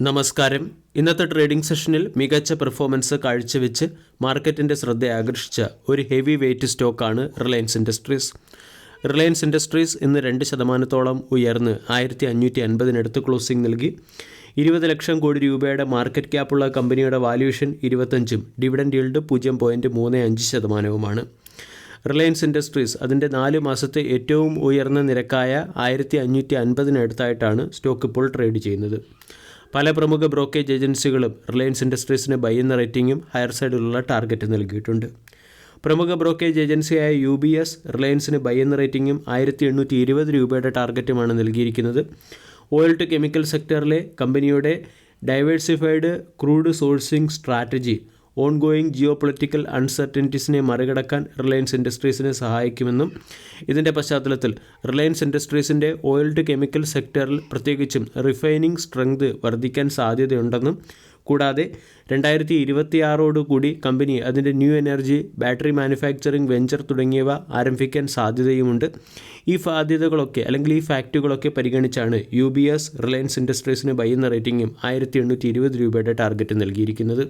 നമസ്കാരം. ഇന്നത്തെ ട്രേഡിംഗ് സെഷനിൽ മികച്ച പെർഫോമൻസ് കാഴ്ചവെച്ച് മാർക്കറ്റിന്റെ ശ്രദ്ധ ആകർഷിച്ച ഒരു ഹെവി വെയ്റ്റ് സ്റ്റോക്കാണ് റിലയൻസ് ഇൻഡസ്ട്രീസ്. റിലയൻസ് ഇൻഡസ്ട്രീസ് ഇന്ന് രണ്ട് ശതമാനത്തോളം ഉയർന്ന് ആയിരത്തി അഞ്ഞൂറ്റി അൻപതിനടുത്ത് ക്ലോസിംഗ് നൽകി. ഇരുപത് ലക്ഷം കോടി രൂപയുടെ മാർക്കറ്റ് ക്യാപ്പുള്ള കമ്പനിയുടെ വാല്യൂഷൻ ഇരുപത്തഞ്ചും ഡിവിഡൻഡ് ഈൽഡ് പൂജ്യം പോയിന്റ് മൂന്ന് അഞ്ച് ശതമാനവുമാണ്. റിലയൻസ് ഇൻഡസ്ട്രീസ് അതിന്റെ നാല് മാസത്തെ ഏറ്റവും ഉയർന്ന നിരക്കായ ആയിരത്തി അഞ്ഞൂറ്റി അൻപതിനടുത്തായിട്ടാണ് സ്റ്റോക്ക് ഇപ്പോൾ ട്രേഡ് ചെയ്യുന്നത്. പല പ്രമുഖ ബ്രോക്കേജ് ഏജൻസികളും റിലയൻസ് ഇൻഡസ്ട്രീസിന് എന്ന റേറ്റിംഗും ഹയർ സൈഡിലുള്ള ടാർഗറ്റ് നൽകിയിട്ടുണ്ട്. പ്രമുഖ ബ്രോക്കേജ് ഏജൻസിയായ യു ബി എസ് റിലയൻസിന് എന്ന റേറ്റിംഗും ആയിരത്തി എണ്ണൂറ്റി ഇരുപത് രൂപയുടെ ടാർഗറ്റുമാണ് നൽകിയിരിക്കുന്നത് ഓയിൽ ടു കെമിക്കൽ സെക്ടറിലെ കമ്പനിയുടെ diversified crude sourcing strategy ongoing geo political അൺസർട്ടനിറ്റീസിനെ മറികടക്കാൻ റിലയൻസ് ഇൻഡസ്ട്രീസിനെ സഹായിക്കുമെന്നും ഇതിന്റെ പശ്ചാത്തലത്തിൽ റിലയൻസ് ഇൻഡസ്ട്രീസിന്റെ ഓയിൽ ടു കെമിക്കൽ സെക്ടറിൽ പ്രത്യേകിച്ചും റിഫൈനിങ് സ്ട്രെങ്ത് വർദ്ധിക്കാൻ സാധ്യതയുണ്ടെന്നും കൂടാതെ രണ്ടായിരത്തി ഇരുപത്തിയാറോടുകൂടി കമ്പനി അതിന്റെ new energy battery manufacturing venture തുടങ്ങിയവ ആരംഭിക്കാൻ സാധ്യതയുമുണ്ട്. ഈ സാധ്യതകളൊക്കെ അല്ലെങ്കിൽ ഈ ഫാക്റ്റുകളൊക്കെ പരിഗണിച്ചാണ് യു ബി എസ് റിലയൻസ് ഇൻഡസ്ട്രീസിന് ബൈ എന്ന റേറ്റിംഗും ആയിരത്തി എണ്ണൂറ്റി ഇരുപത് രൂപയുടെ ടാർഗറ്റ് നൽകിയിരിക്കുന്നത്.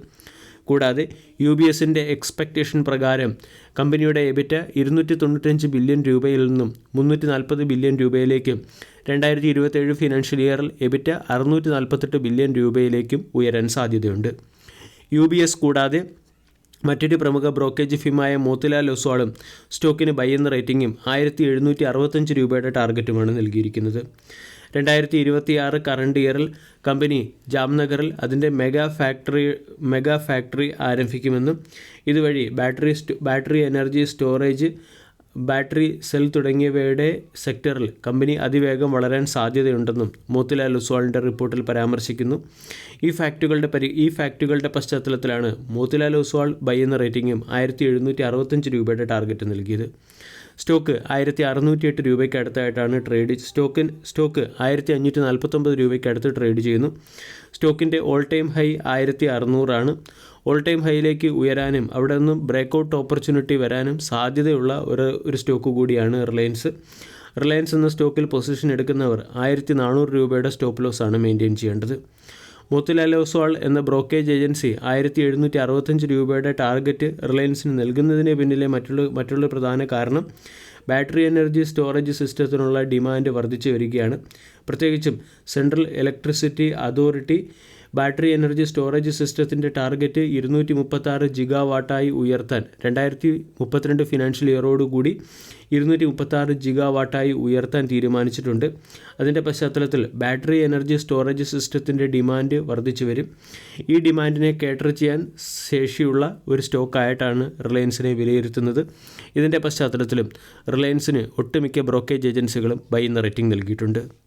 കൂടാതെ യു ബി എസിന്റെ എക്സ്പെക്റ്റേഷൻ പ്രകാരം കമ്പനിയുടെ എബിറ്റ ഇരുന്നൂറ്റി തൊണ്ണൂറ്റഞ്ച് ബില്യൺ രൂപയിൽ നിന്നും മുന്നൂറ്റി നാൽപ്പത് ബില്യൺ രൂപയിലേക്കും രണ്ടായിരത്തി ഇരുപത്തേഴ് ഫിനാൻഷ്യൽ ഇയറിൽ എബിറ്റ അറുന്നൂറ്റി നാൽപ്പത്തെട്ട് ബില്യൺ രൂപയിലേക്കും ഉയരാൻ സാധ്യതയുണ്ട്. യു ബി എസ് കൂടാതെ മറ്റൊരു പ്രമുഖ ബ്രോക്കേജ് ഫിമായ മോത്തിലാൽ ഒസ്വാളും സ്റ്റോക്കിന് ബൈ എന്ന റേറ്റിംഗും ആയിരത്തി എഴുന്നൂറ്റി അറുപത്തഞ്ച് രൂപയുടെ ടാർഗറ്റുമാണ് നൽകിയിരിക്കുന്നത്. രണ്ടായിരത്തി ഇരുപത്തിയാറ് കറണ്ട് ഇയറിൽ കമ്പനി ജാംനഗറിൽ അതിന്റെ മെഗാ ഫാക്ടറി മെഗാ ഫാക്ടറി ആരംഭിക്കുമെന്നും ഇതുവഴി battery battery energy storage battery cell തുടങ്ങിയവയുടെ സെക്ടറിൽ കമ്പനി അതിവേഗം വളരാൻ സാധ്യതയുണ്ടെന്നും മോത്തിലാൽ ഒസ്വാളിന്റെ റിപ്പോർട്ടിൽ പരാമർശിക്കുന്നു. ഈ ഫാക്റ്റുകളുടെ പരി ഈ ഫാക്റ്റുകളുടെ പശ്ചാത്തലത്തിലാണ് മോത്തിലാൽ ഒസ്വാൾ ബൈ എന്ന റേറ്റിംഗും ആയിരത്തി എഴുന്നൂറ്റി അറുപത്തഞ്ച് രൂപയുടെ ടാർഗറ്റ് നൽകിയത്. സ്റ്റോക്ക് ആയിരത്തി അറുന്നൂറ്റി എട്ട് രൂപയ്ക്ക് അടുത്തായിട്ടാണ് ട്രേഡ്. സ്റ്റോക്കിൻ സ്റ്റോക്ക് ആയിരത്തി അഞ്ഞൂറ്റി നാൽപ്പത്തൊമ്പത് രൂപയ്ക്ക് അടുത്ത് ട്രേഡ് ചെയ്യുന്നു. സ്റ്റോക്കിന്റെ ഓൾ ടൈം ഹൈ ആയിരത്തി അറുന്നൂറാണ് ഓൾ ടൈം ഹൈയിലേക്ക് ഉയരാനും അവിടെ നിന്നും ബ്രേക്കൗട്ട് ഓപ്പർച്യൂണിറ്റി വരാനും സാധ്യതയുള്ള ഒരു ഒരു സ്റ്റോക്ക് കൂടിയാണ് റിലയൻസ്. റിലയൻസ് എന്ന സ്റ്റോക്കിൽ പൊസിഷൻ എടുക്കുന്നവർ ആയിരത്തി നാനൂറ് രൂപയുടെ സ്റ്റോപ്പ് ലോസ് ആണ് മെയിന്റെയിൻ ചെയ്യേണ്ടത്. മോത്തിലാൽ ഒസ്വാൾ എന്ന ബ്രോക്കേജ് ഏജൻസി ആയിരത്തി എഴുന്നൂറ്റി അറുപത്തഞ്ച് രൂപയുടെ ടാർഗറ്റ് റിലയൻസിന് നൽകുന്നതിന് പിന്നിലെ മറ്റുള്ള മറ്റുള്ള പ്രധാന കാരണം ബാറ്ററി എനർജി സ്റ്റോറേജ് സിസ്റ്റത്തിനുള്ള ഡിമാൻഡ് വർദ്ധിച്ചു വരികയാണ്. പ്രത്യേകിച്ചും central electricity authority battery energy storage സിസ്റ്റത്തിന്റെ ടാർഗറ്റ് ഇരുന്നൂറ്റി മുപ്പത്താറ് ജിഗാ വാട്ടായി ഉയർത്താൻ. രണ്ടായിരത്തി മുപ്പത്തിരണ്ട് ഫിനാൻഷ്യൽ ഇയറോടുകൂടി ഇരുന്നൂറ്റി മുപ്പത്താറ് ജിഗാ വാട്ടായി ഉയർത്താൻ തീരുമാനിച്ചിട്ടുണ്ട്. അതിന്റെ പശ്ചാത്തലത്തിൽ ബാറ്ററി എനർജി സ്റ്റോറേജ് സിസ്റ്റത്തിന്റെ ഡിമാൻഡ് വർദ്ധിച്ചു വരും. ഈ ഡിമാൻഡിനെ കേറ്റർ ചെയ്യാൻ ശേഷിയുള്ള ഒരു സ്റ്റോക്കായിട്ടാണ് റിലയൻസിനെ വിലയിരുത്തുന്നത്. ഇതിന്റെ പശ്ചാത്തലത്തിലും റിലയൻസിന് ഒട്ടുമിക്ക ബ്രോക്കേജ് ഏജൻസികളും ബൈ എന്ന റേറ്റിംഗ് നൽകിയിട്ടുണ്ട്.